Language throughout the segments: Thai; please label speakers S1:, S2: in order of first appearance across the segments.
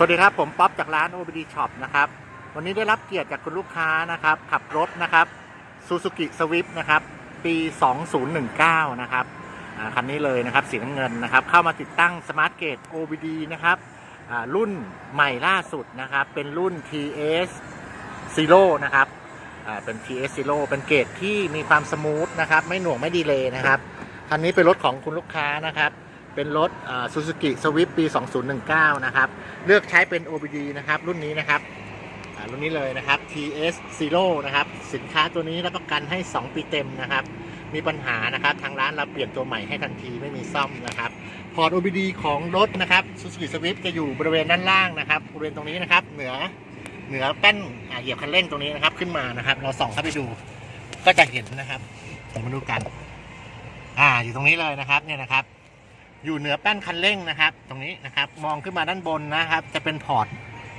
S1: สวัสดีครับ ผมป๊อปจากร้าน OBD Shop นะครับ วันนี้ได้รับเกียรติจากคุณลูกค้านะครับ ขับรถนะครับ Suzuki Swift นะครับ ปี 2019 นะครับคันนี้เลยนะครับสีน้ำเงินนะครับ เข้ามาติดตั้ง Smart Gate OBD นะครับรุ่นใหม่ล่าสุดนะครับ เป็นรุ่น TS Zero นะครับเป็น TS Zero เป็นเกรดที่มีความสมูทนะครับ ไม่หน่วงไม่ดีเลยนะครับ คันนี้เป็นรถของคุณลูกค้านะครับ เป็นรถซูซูกิสวิฟปี 2019 นะครับ เลือกใช้เป็น OBD นะครับ รุ่นนี้นะครับรุ่นนี้เลยนะครับ TS Zero นะครับ สินค้าตัวนี้รับประกันให้ 2 ปีเต็มนะครับ มีปัญหานะครับ ทางร้านเราเปลี่ยนตัวใหม่ให้ทันทีไม่มีซ่อมนะครับพอร์ต OBD ของรถนะครับ Suzuki Swift จะอยู่บริเวณด้านล่างนะครับ บริเวณตรงนี้นะครับ เหนือเหนือแป้นเหยียบคันเร่งตรงนี้นะครับ ขึ้นมานะครับ เราส่องเข้าไปดู ก็จะเห็นนะครับเดี๋ยวมาดูกัน อ่า อยู่ตรงนี้เลยนะครับ เนี่ยนะครับ อยู่เหนือแป้นคันเร่งนะครับ ตรงนี้นะครับ มองขึ้นมาด้านบนนะครับ จะเป็นพอร์ต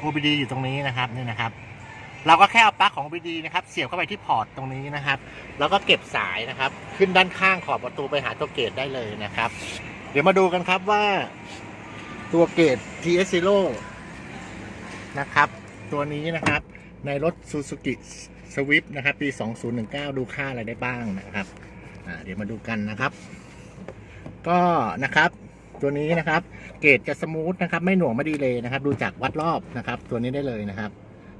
S1: OBD อยู่ตรงนี้นะครับนี่นะครับ เราก็แค่เอาปลั๊กของ OBD นะครับ เสียบเข้าไปที่พอร์ตตรงนี้นะครับ แล้วก็เก็บสายนะครับ ขึ้นด้านข้างขอบประตูไปหาตัวเกตได้เลยนะครับ เดี๋ยวมาดูกันครับว่าตัวเกต TS Zero นะครับ ตัวนี้นะครับในรถ Suzuki Swift นะครับ ปี 2019 ดูค่าอะไรได้บ้างนะครับเดี๋ยวมาดูกันนะครับ ก็นะครับตัวนี้นะครับเกรดจะสมูทนะครับ ไม่หน่วงไม่ดีเลยนะครับ ดูจากวัดรอบนะครับ ตัวนี้ได้เลยนะครับ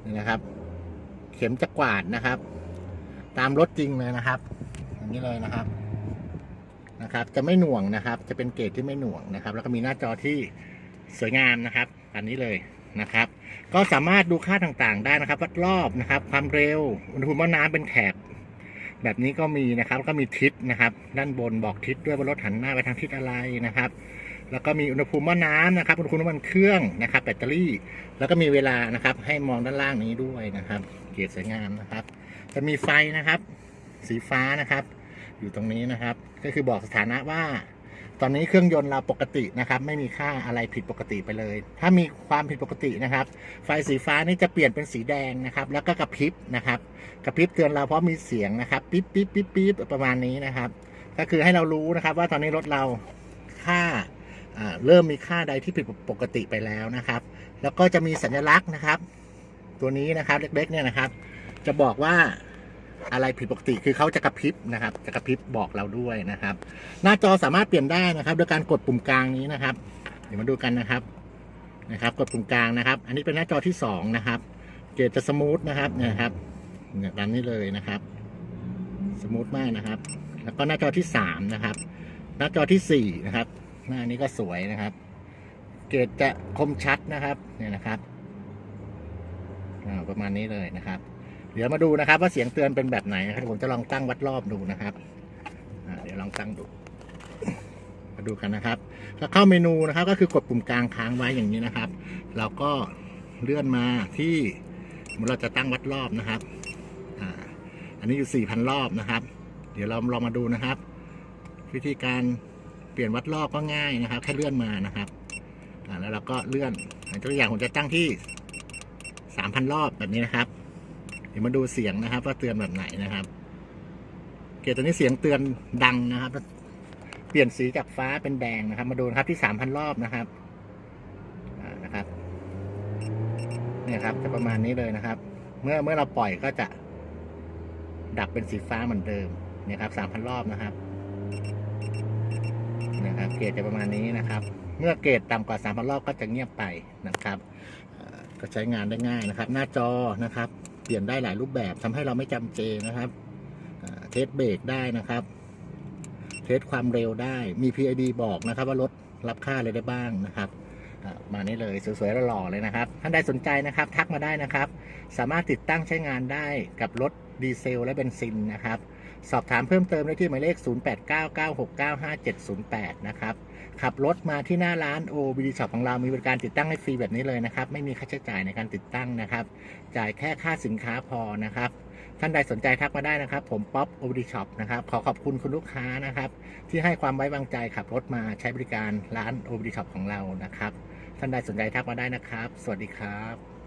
S1: นี่นะครับ เข็มจะกวาดนะครับ ตามรถจริงเลยนะครับอย่างนี้เลยนะครับนะครับ จะไม่หน่วงนะครับ จะเป็นเกรดที่ไม่หน่วงนะครับ แล้วก็มีหน้าจอที่สวยงามนะครับอันนี้เลยนะครับ ก็สามารถดูค่าต่างๆ ได้นะครับ วัดรอบนะครับ ความเร็วอุณหภูมิหม้อน้ำเป็นแถบ แบบนี้ก็มีนะครับก็มีทิศนะครับ ด้านบนบอกทิศด้วยว่ารถหันหน้าไปทางทิศอะไรนะครับ แล้วก็มีอุณหภูมิหม้อน้ำนะครับอุณหภูมิน้ำมันเครื่องนะครับ แบตเตอรี่ แล้วก็มีเวลานะครับ ให้มองด้านล่างนี้ด้วยนะครับเกียรติสวยงามนะครับ จะมีไฟนะครับ สีฟ้านะครับ อยู่ตรงนี้นะครับ ก็คือบอกสถานะว่า ตอนนี้เครื่องยนต์เราปกตินะครับ ไม่มีค่าอะไรผิดปกติไปเลย ถ้ามีความผิดปกตินะครับ ไฟสีฟ้านี่จะเปลี่ยนเป็นสีแดงนะครับ แล้วก็กระพริบนะครับกระพริบเตือนเราเพราะมีเสียงนะครับปิ๊บปิ๊บปิ๊บปิ๊บประมาณนี้นะครับ ก็คือให้เรารู้นะครับ ว่าตอนนี้รถเราค่าอ่าเริ่มมีค่าใดที่ผิดปกติไปแล้วนะครับ แล้วก็จะมีสัญลักษณ์นะครับ ตัวนี้นะครับเล็กๆเนี่ยนะครับ จะบอกว่า อะไรผิดปกติคือเขาจะกระพริบนะครับ จะกระพริบบอกเราด้วยนะครับ หน้าจอสามารถเปลี่ยนได้นะครับ โดยการกดปุ่มกลางนี้นะครับ เดี๋ยวมาดูกันนะครับนะครับ กดปุ่มกลางนะครับ อันนี้เป็นหน้าจอที่สองนะครับเกรดจะสมูทนะครับเนี่ยนะครับเนี่ยตามนี้เลยนะครับ สมูทมากนะครับ แล้วก็หน้าจอที่สามนะครับ หน้าจอที่สี่นะครับ หน้านี้ก็สวยนะครับ เกรดจะคมชัดนะครับเนี่ยนะครับประมาณนี้เลยนะครับ เดี๋ยวมาดูนะครับ ว่าเสียงเตือนเป็นแบบไหนนะครับผมจะลองตั้งวัดรอบดูนะครับเดี๋ยวลองตั้งดู มาดูกันนะครับถ้าเข้าเมนูนะครับ ก็คือกดปุ่มกลางค้างไว้อย่างนี้นะครับ เราก็เลื่อนมาที่เราจะตั้งวัดรอบนะครับอันนี้อยู่4,000รอบนะครับ เดี๋ยวเราลองมาดูนะครับ วิธีการเปลี่ยนวัดรอบก็ง่ายนะครับ แค่เลื่อนมานะครับแล้วเราก็เลื่อนตัวอย่างผมจะตั้งที่3,000รอบแบบนี้นะครับ เดี๋ยวมาดูเสียงนะครับ ว่าเตือนแบบไหนนะครับ เกร์ตัวนี้เสียงเตือนดังนะครับ เปลี่ยนสีจากฟ้าเป็นแดงนะครับ มาดูนะครับที่3,000รอบนะครับนะครับ เนี่ยครับจะประมาณนี้เลยนะครับ เมื่อเมื่อเราปล่อยก็จะ ดับเป็นสีฟ้าเหมือนเดิม เนี่ยครับสามพันรอบนะครับนะครับเกรดจะประมาณนี้นะครับ เมื่อเกรดต่ำกว่าสามพันรอบก็จะเงียบไปนะครับ ก็ใช้งานได้ง่ายนะครับ หน้าจอนะครับ ปลี่ยนได้หลายรูปแบบทำให้เราไม่จำเจนะครับเทสเบรกได้นะครับ เทสความเร็วได้มี PID บอกนะครับ ว่ารถรับค่าอะไรได้บ้างนะครับอ่ามานี่เลยสวยๆหล่อๆเลยนะครับ ท่านใดสนใจนะครับ ทักมาได้นะครับ สามารถติดตั้งใช้งานได้กับรถดีเซล และเบนซินนะครับ สอบถามเพิ่มเติมได้ที่หมายเลข 0899695708 นะครับ ขับรถมาที่หน้าร้าน OBD Shop ของเรา มีบริการติดตั้งให้ฟรีแบบนี้เลยนะครับ ไม่มีค่าใช้จ่ายในการติดตั้งนะครับ จ่ายแค่ค่าสินค้าพอนะครับ ท่านใดสนใจทักมาได้นะครับ ผมป๊อป OBD Shop นะครับ ขอขอบคุณคุณลูกค้านะครับ ที่ให้ความไว้วางใจขับรถมาใช้บริการร้าน OBD Shop ของเรานะครับ ท่านใดสนใจทักมาได้นะครับ สวัสดีครับ